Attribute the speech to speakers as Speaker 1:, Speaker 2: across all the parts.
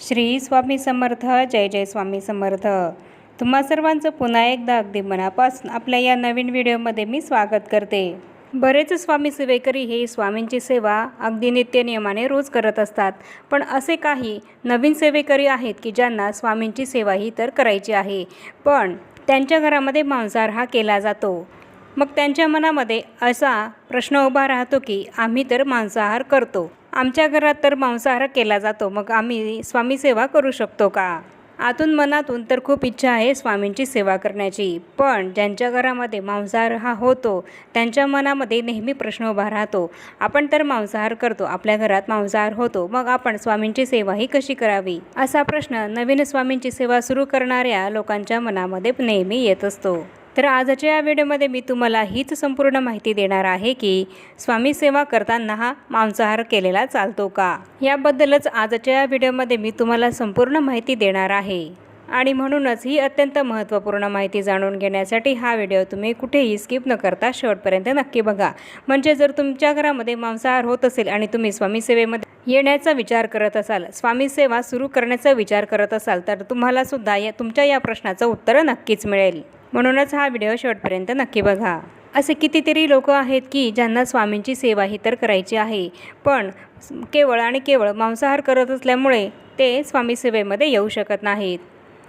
Speaker 1: श्री स्वामी समर्थ जय जय स्वामी समर्थ. तुम्हा सर्वांचं पुन्हा एकदा अगदी मनापासून आपल्या या नवीन व्हिडिओमध्ये मी स्वागत करते. बरेच स्वामी सेवेकरी हे स्वामींची सेवा अगदी नित्यनियमाने रोज करत असतात पण असे काही नवीन सेवेकरी आहेत की ज्यांना स्वामींची सेवा ही तर करायची आहे पण त्यांच्या घरामध्ये मांसाहार हा केला जातो. मग त्यांच्या मनामध्ये असा प्रश्न उभा राहतो की आम्ही तर मांसाहार करतो. आमच्या घरात तर मांसाहार केला जातो. मग आम्ही स्वामी सेवा करू शकतो का? आतून मनातून तर खूप इच्छा आहे स्वामींची सेवा करण्याची. पण ज्यांच्या घरामध्ये मांसाहार हा होतो त्यांच्या मनामध्ये नेहमी प्रश्न उभा राहतो. आपण तर मांसाहार करतो आपल्या घरात मांसाहार होतो. मग आपण स्वामींची सेवा ही कशी करावी? असा प्रश्न नवीन स्वामींची सेवा सुरू करणाऱ्या लोकांच्या मनामध्ये नेहमी येत असतो. तर आजच्या या व्हिडिओमध्ये मी तुम्हाला हीच संपूर्ण माहिती देणार आहे की स्वामी सेवा करताना हा मांसाहार केलेला चालतो का? याबद्दलच आजच्या या व्हिडिओमध्ये मी तुम्हाला संपूर्ण माहिती देणार आहे. आणि म्हणूनच ही अत्यंत महत्त्वपूर्ण माहिती जाणून घेण्यासाठी हा व्हिडिओ तुम्ही कुठेही स्किप न करता शेवटपर्यंत नक्की बघा. म्हणजे जर तुमच्या घरामध्ये मांसाहार होत असेल आणि तुम्ही स्वामी सेवेमध्ये येण्याचा विचार करत असाल स्वामी सेवा सुरू करण्याचा विचार करत असाल तर तुम्हाला सुद्धा या तुमच्या या प्रश्नाचं उत्तर नक्कीच मिळेल. म्हणूनच हा व्हिडिओ शेवटपर्यंत नक्की बघा. असे कितीतरी लोक आहेत की ज्यांना स्वामींची सेवा ही तर करायची आहे पण केवळ आणि केवळ मांसाहार करत असल्यामुळे ते स्वामी सेवेमध्ये येऊ शकत नाहीत.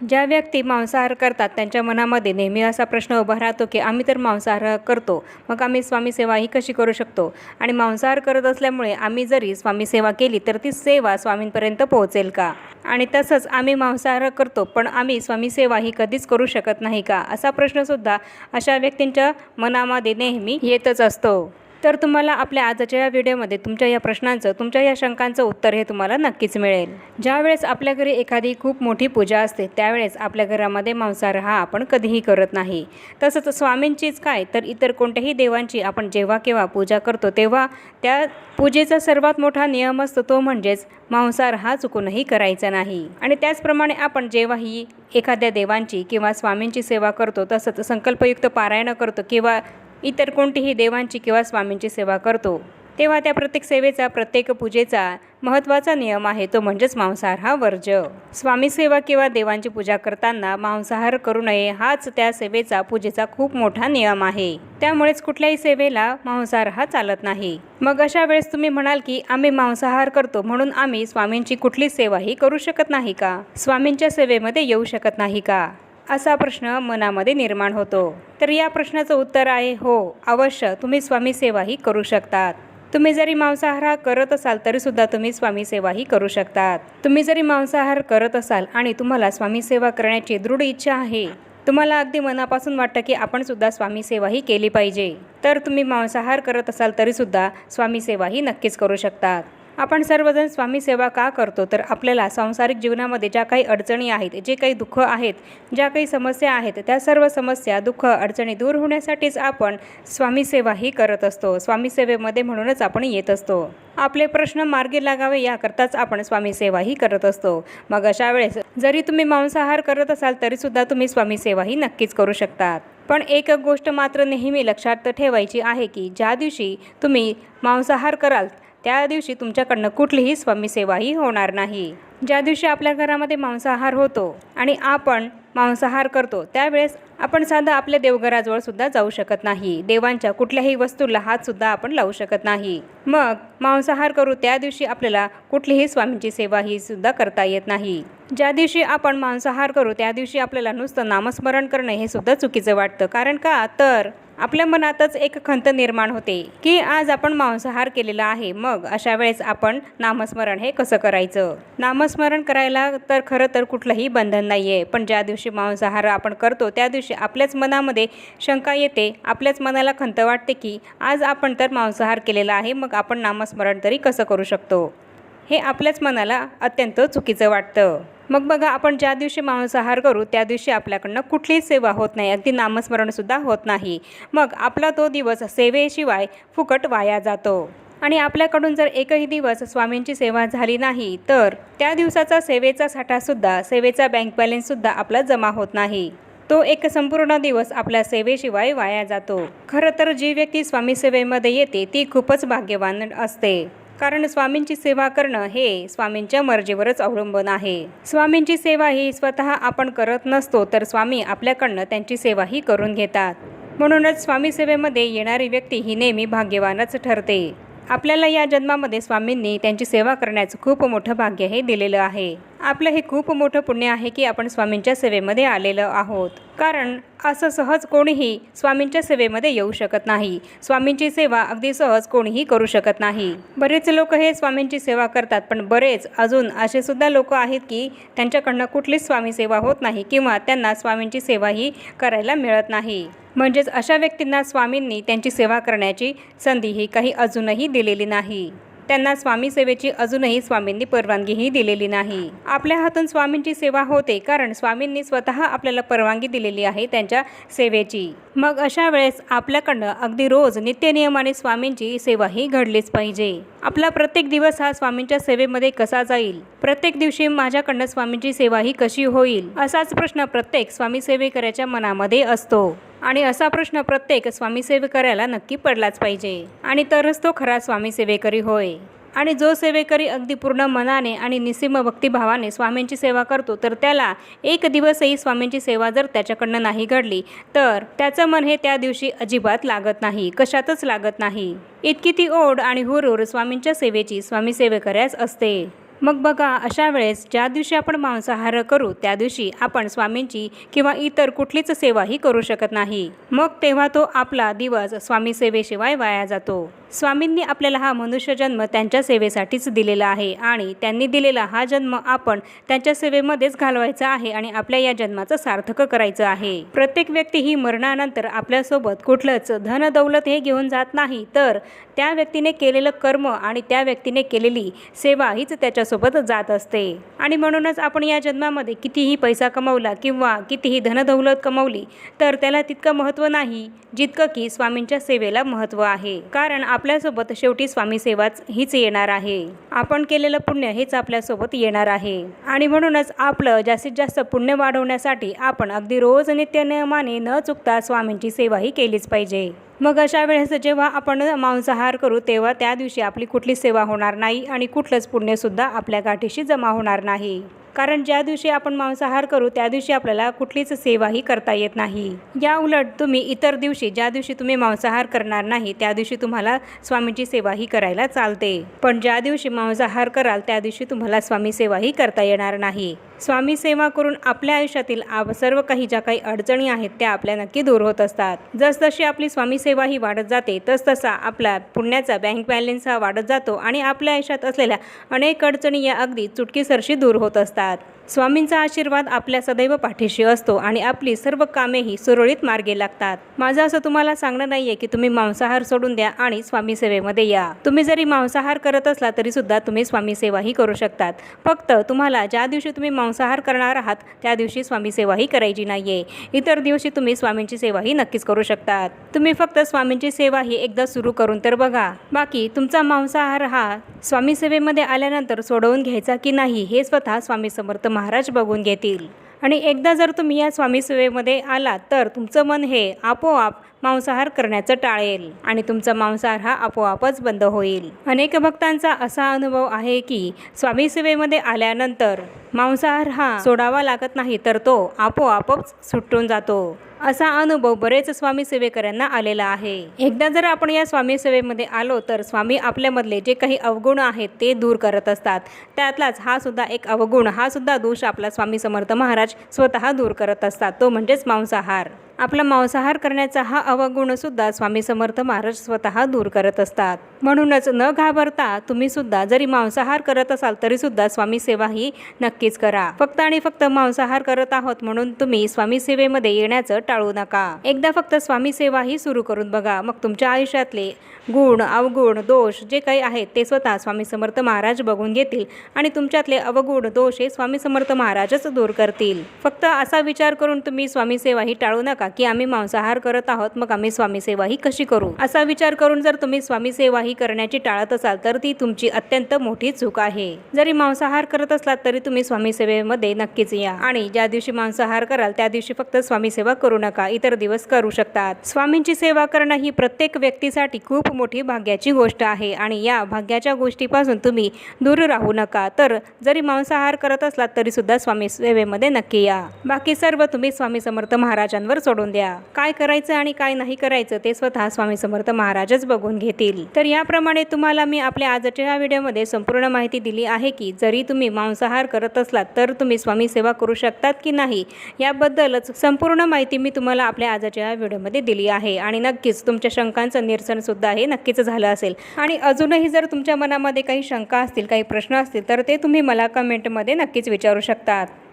Speaker 1: ज्या व्यक्ती मांसाहार करतात त्यांच्या मनामध्ये नेहमी असा प्रश्न उभा राहतो की आम्ही तर मांसाहार करतो मग आम्ही स्वामी सेवा ही कशी करू शकतो? आणि मांसाहार करत असल्यामुळे आम्ही जरी स्वामी सेवा केली तर ती सेवा स्वामींपर्यंत पोहोचेल का? आणि तसंच आम्ही मांसाहार करतो पण आम्ही स्वामी सेवा ही कधीच करू शकत नाही का? असा प्रश्नसुद्धा अशा व्यक्तींच्या मनामध्ये नेहमी येतच असतो. तर तुम्हाला आपल्या आजच्या या व्हिडिओमध्ये तुमच्या या प्रश्नांचं तुमच्या या शंकांचं उत्तर हे तुम्हाला नक्कीच मिळेल. ज्यावेळेस आपल्या घरी एखादी खूप मोठी पूजा असते त्यावेळेस आपल्या घरामध्ये मांसाहार हा आपण कधीही करत नाही. तसंच स्वामींचीच काय तर इतर कोणत्याही देवांची आपण जेव्हा केव्हा पूजा करतो तेव्हा त्या पूजेचा सर्वात मोठा नियम असतो तो म्हणजेच मांसाहार हा चुकूनही करायचा नाही. आणि त्याचप्रमाणे आपण जेव्हाही एखाद्या देवांची किंवा स्वामींची सेवा करतो तसंच संकल्पयुक्त पारायणं करतो किंवा इतर कोणतीही देवांची किंवा स्वामींची सेवा करतो तेव्हा त्या प्रत्येक सेवेचा प्रत्येक पूजेचा महत्त्वाचा नियम आहे तो म्हणजेच मांसाहार हा वर्ज. स्वामी सेवा किंवा देवांची पूजा करताना मांसाहार करू नये हाच त्या सेवेचा पूजेचा खूप मोठा नियम आहे. त्यामुळेच कुठल्याही सेवेला मांसाहार हा चालत नाही. मग अशा वेळेस तुम्ही म्हणाल की आम्ही मांसाहार करतो म्हणून आम्ही स्वामींची कुठली सेवाही करू शकत नाही का? स्वामींच्या सेवेमध्ये येऊ शकत नाही का? असा प्रश्न मनामध्ये निर्माण होतो. तर या प्रश्नाचं उत्तर आहे हो अवश्य तुम्ही स्वामी सेवाही करू शकतात. तुम्ही जरी मांसाहार करत असाल तरीसुद्धा तुम्ही स्वामी सेवाही करू शकतात. तुम्ही जरी मांसाहार करत असाल आणि तुम्हाला स्वामी सेवा करण्याची दृढ इच्छा आहे तुम्हाला अगदी मनापासून वाटतं की आपण सुद्धा स्वामी सेवाही केली पाहिजे. तर तुम्ही मांसाहार करत असाल तरीसुद्धा स्वामी सेवाही नक्कीच करू शकतात. आपण सर्वजण स्वामी सेवा का करतो? तर आपल्याला सांसारिक जीवनामध्ये ज्या काही अडचणी आहेत जे काही दुःख आहेत ज्या काही समस्या आहेत त्या सर्व समस्या दुःख अडचणी दूर होण्यासाठीच आपण स्वामी सेवा ही करत असतो. स्वामी सेवेमध्ये म्हणूनच आपण येत असतो. आपले प्रश्न मार्गी लागावे याकरताच आपण स्वामी सेवाही करत असतो. मग अशा वेळेस जरी तुम्ही मांसाहार करत असाल तरीसुद्धा तुम्ही स्वामी सेवाही नक्कीच करू शकतात. पण एक गोष्ट मात्र नेहमी लक्षात ठेवायची आहे की ज्या दिवशी तुम्ही मांसाहार कराल त्या दिवशी तुमच्याकडनं कुठलीही स्वामी सेवाही होणार नाही. ज्या दिवशी आपल्या घरामध्ये मांसाहार होतो आणि आपण मांसाहार करतो त्यावेळेस आपण साधं आपल्या देवघराजवळ सुद्धा जाऊ शकत नाही. देवांच्या कुठल्याही वस्तूला हातसुद्धा आपण लावू शकत नाही. मग मांसाहार करू त्या दिवशी आपल्याला कुठलीही स्वामींची सेवा ही सुद्धा करता येत नाही. ज्या दिवशी आपण मांसाहार करू त्या दिवशी आपल्याला नुसतं नामस्मरण करणं हे सुद्धा चुकीचं वाटतं. कारण का? तर आपल्या मनातच एक खंत निर्माण होते की आज आपण मांसाहार केलेला आहे मग अशा वेळेस आपण नामस्मरण हे कसं करायचं? नामस्मरण करायला तर खरं तर कुठलंही बंधन नाही आहे पण ज्या दिवशी मांसाहार आपण करतो त्या दिवशी आपल्याच मनामध्ये शंका येते. आपल्याच मनाला खंत वाटते की आज आपण तर मांसाहार केलेला आहे मग आपण नामस्मरण तरी कसं करू शकतो? हे आपल्याच मनाला अत्यंत चुकीचं वाटतं. मग बघा आपण ज्या दिवशी मांसाहार करू त्या दिवशी आपल्याकडनं कुठलीच सेवा होत नाही. अगदी नामस्मरणसुद्धा होत नाही. मग आपला तो दिवस सेवेशिवाय फुकट वाया जातो. आणि आपल्याकडून जर एकही दिवस स्वामींची सेवा झाली नाही तर त्या दिवसाचा सेवेचा साठासुद्धा सेवेचा बँक बॅलन्ससुद्धा आपला जमा होत नाही. तो एक संपूर्ण दिवस आपल्या सेवेशिवाय वाया जातो. खरं तर जी व्यक्ती स्वामी सेवेमध्ये येते ती खूपच भाग्यवान असते. कारण स्वामींची सेवा करणं हे स्वामींच्या मर्जीवरच अवलंबून आहे. स्वामींची सेवा ही स्वतः आपण करत नसतो तर स्वामी आपल्याकडनं त्यांची सेवाही करून घेतात. म्हणूनच स्वामी सेवेमध्ये येणारी व्यक्ती ही नेहमी भाग्यवानच ठरते. आपल्याला या जन्मामध्ये स्वामींनी त्यांची सेवा करण्याचं खूप मोठं भाग्य हे दिलेलं आहे. आपलं हे खूप मोठं पुण्य आहे की आपण स्वामींच्या सेवेमध्ये आलेलं आहोत. कारण असं सहज कोणीही स्वामींच्या सेवेमध्ये येऊ शकत नाही. स्वामींची सेवा अगदी सहज कोणीही करू शकत नाही. बरेच लोक हे स्वामींची सेवा करतात पण बरेच अजून असे सुद्धा लोक आहेत की त्यांच्याकडनं कुठलीच स्वामी सेवा होत नाही किंवा त्यांना स्वामींची सेवाही करायला मिळत नाही. म्हणजेच अशा व्यक्तींना स्वामींनी त्यांची सेवा करण्याची संधी ही काही अजूनही दिलेली नाही. त्यांना स्वामी सेवेची अजूनही स्वामींनी परवानगीही दिलेली नाही. आपल्या हातून स्वामींची सेवा होते कारण स्वामींनी स्वतः आपल्याला परवानगी दिलेली आहे त्यांच्या सेवेची. मग अशा वेळेस आपल्याकडनं अगदी रोज नित्यनियमाने स्वामींची सेवा ही घडलीच पाहिजे. आपला प्रत्येक दिवस हा स्वामींच्या सेवेमध्ये कसा जाईल? प्रत्येक दिवशी माझ्याकडनं स्वामींची सेवा ही कशी होईल? असाच प्रश्न प्रत्येक स्वामी सेवेकऱ्याच्या मनामध्ये असतो. आणि असा प्रश्न प्रत्येक स्वामी सेवेकऱ्याला नक्की पडलाच पाहिजे. आणि तरच तो खरा स्वामी सेवेकरी होय. आणि जो सेवेकरी अगदी पूर्ण मनाने आणि निसीम भक्तिभावाने स्वामींची सेवा करतो तर त्याला एक दिवसही स्वामींची सेवा जर त्याच्याकडनं नाही घडली तर त्याचं मन हे त्या दिवशी अजिबात लागत नाही कशातच लागत नाही. इतकी ती ओढ आणि हुरूर स्वामींच्या सेवेची स्वामी सेवेकऱ्यास असते. मग बघा अशा वेळेस ज्या दिवशी आपण मांसाहार करू त्या दिवशी आपण स्वामींची किंवा इतर कुठलीच सेवाही करू शकत नाही. मग तेव्हा तो आपला दिवस स्वामी सेवेशिवाय वाया जातो. स्वामींनी आपल्याला हा मनुष्य जन्म त्यांच्या सेवेसाठीच दिलेला आहे आणि त्यांनी दिलेला हा जन्म आपण त्यांच्या सेवेमध्येच घालवायचा आहे आणि आपल्या या जन्माचं सार्थक करायचं आहे. प्रत्येक व्यक्ती ही मरणानंतर आपल्यासोबत कुठलंच धन दौलत हे घेऊन जात नाही तर त्या व्यक्तीने केलेलं कर्म आणि त्या व्यक्तीने केलेली सेवा हीच त्याच्यासोबत जात असते. आणि म्हणूनच आपण या जन्मामध्ये कितीही पैसा कमवला किंवा कितीही धनदौलत कमवली तर त्याला तितकं महत्त्व नाही जितकं की स्वामींच्या सेवेला महत्त्व आहे. कारण आपल्यासोबत शेवटी स्वामी सेवाच हीच येणार आहे. आपण केलेलं पुण्य हेच आपल्यासोबत येणार आहे. आणि म्हणूनच आपलं जास्तीत जास्त पुण्य वाढवण्यासाठी आपण अगदी रोज नित्यनियमाने न चुकता स्वामींची सेवाही केलीच पाहिजे. मग अशा वेळेस जेव्हा आपण मांसाहार करू तेव्हा त्या दिवशी आपली कुठली सेवा होणार नाही आणि कुठलंच पुण्यसुद्धा आपल्या गाठीशी जमा होणार नाही. कारण ज्या दिवशी आपण मांसाहार करू त्या दिवशी आपल्याला कुठलीच सेवाही करता येत नाही. या उलट तुम्ही इतर दिवशी ज्या दिवशी तुम्ही मांसाहार करणार नाही त्या दिवशी तुम्हाला स्वामीची सेवाही करायला चालते. पण ज्या दिवशी मांसाहार कराल त्या दिवशी तुम्हाला स्वामी सेवाही करता येणार नाही. स्वामी सेवा करून आपल्या आयुष्यातील आप सर्व काही ज्या काही अडचणी आहेत त्या आपल्या नक्की दूर होत असतात. जसजशी आपली स्वामी सेवा ही वाढत जाते तसतसा आपला पुण्याचा बँक बॅलन्स हा वाढत जातो आणि आपल्या आयुष्यात असलेल्या अनेक अडचणी या अगदी चुटकीसरशी दूर होत असतात. स्वामींचा आशीर्वाद आपल्या सदैव पाठीशी असतो आणि आपली सर्व कामेही सुरळीत मार्गे लागतात. माझं असं तुम्हाला सांगणं नाहीये की तुम्ही मांसाहार सोडून द्या आणि स्वामी सेवेमध्ये या. तुम्ही जरी मांसाहार करत असला तरी सुद्धा तुम्ही स्वामी सेवाही करू शकतात. फक्त तुम्हाला ज्या दिवशी तुम्ही मांसाहार करणार आहात त्या दिवशी स्वामी सेवाही करायची नाहीये. इतर दिवशी तुम्ही स्वामींची सेवाही नक्कीच करू शकतात. तुम्ही फक्त स्वामींची सेवा ही एकदा सुरू करून तर बघा. बाकी तुमचा मांसाहार हा स्वामी सेवेमध्ये आल्यानंतर सोडवून घ्यायचा की नाही हे स्वतः स्वामी समर्थ महाराज बघून घेतील. आणि एकदा जर तुम्ही या स्वामी सेवेमध्ये आलात तर तुमचं मन हे आपोआप मांसाहार करण्याचं टाळेल आणि तुमचा मांसाहार हा आपोआपच बंद होईल. अनेक भक्तांचा असा अनुभव आहे की स्वामी सेवेमध्ये आल्यानंतर मांसाहार हा सोडावा लागत नाही तर तो आपोआपच सुटून जातो. असा अनुभव बरेच स्वामी सेवेकऱ्यांना आलेला आहे. एकदा जर आपण या स्वामी सेवेमध्ये आलो तर स्वामी आपल्यामधले जे काही अवगुण आहेत ते दूर करत असतात. त्यातलाच हा सुद्धा एक अवगुण हा सुद्धा दोष आपला स्वामी समर्थ महाराज स्वतः दूर करत असतात. तो म्हणजेच मांसाहार. आपला मांसाहार करण्याचा हा अवगुणसुद्धा स्वामी समर्थ महाराज स्वतः दूर करत असतात. म्हणूनच न घाबरता तुम्ही सुद्धा जरी मांसाहार करत असाल तरी सुद्धा स्वामी सेवा ही नक्कीच करा. फक्त आणि फक्त मांसाहार करत आहोत म्हणून तुम्ही स्वामी सेवेमध्ये येण्याचं टाळू नका. एकदा फक्त स्वामी सेवा ही सुरू करून बघा. मग तुमच्या आयुष्यातले गुण अवगुण दोष जे काही आहेत ते स्वतः स्वामी समर्थ महाराज बघून घेतील आणि तुमच्यातले अवगुण दोष हे स्वामी समर्थ महाराजच दूर करतील. फक्त असा विचार करून तुम्ही स्वामी सेवा ही टाळू नका. नका की आम्ही मांसाहार करत आहोत मग आम्ही स्वामी सेवा ही कशी करू? असा विचार करून जर तुम्ही स्वामी सेवा ही करण्याची टाळत असाल तर ती तुमची अत्यंत मोठी चूक आहे. जरी मांसाहार करत असलात तरी तुम्ही स्वामी सेवेमध्ये नक्कीच या. आणि ज्या दिवशी मांसाहार कराल त्या दिवशी फक्त स्वामी सेवा करू नका इतर दिवस करू शकतात. स्वामींची सेवा करणं ही प्रत्येक व्यक्तीसाठी खूप मोठी भाग्याची गोष्ट आहे आणि या भाग्याच्या गोष्टीपासून तुम्ही दूर राहू नका. तर जरी मांसाहार करत असलात तरी सुद्धा स्वामी सेवेमध्ये नक्की या. बाकी सर्व तुम्ही स्वामी समर्थ महाराजांवर सोडून द्या. काय करायचं आणि काय नाही करायचं ते स्वतः स्वामी समर्थ महाराजच बघून घेतील. तर याप्रमाणे तुम्हाला मी आपल्या आजच्या या व्हिडिओमध्ये संपूर्ण माहिती दिली आहे की जरी तुम्ही मांसाहार करत असलात तर तुम्ही स्वामी सेवा करू शकतात की नाही याबद्दलच संपूर्ण माहिती मी तुम्हाला आपल्या आजच्या या व्हिडिओमध्ये दिली आहे. आणि नक्कीच तुमच्या शंकांचं निरसन सुद्धा हे नक्कीच झालं असेल. आणि अजूनही जर तुमच्या मनामध्ये काही शंका असतील काही प्रश्न असतील तर ते तुम्ही मला कमेंटमध्ये नक्कीच विचारू शकतात.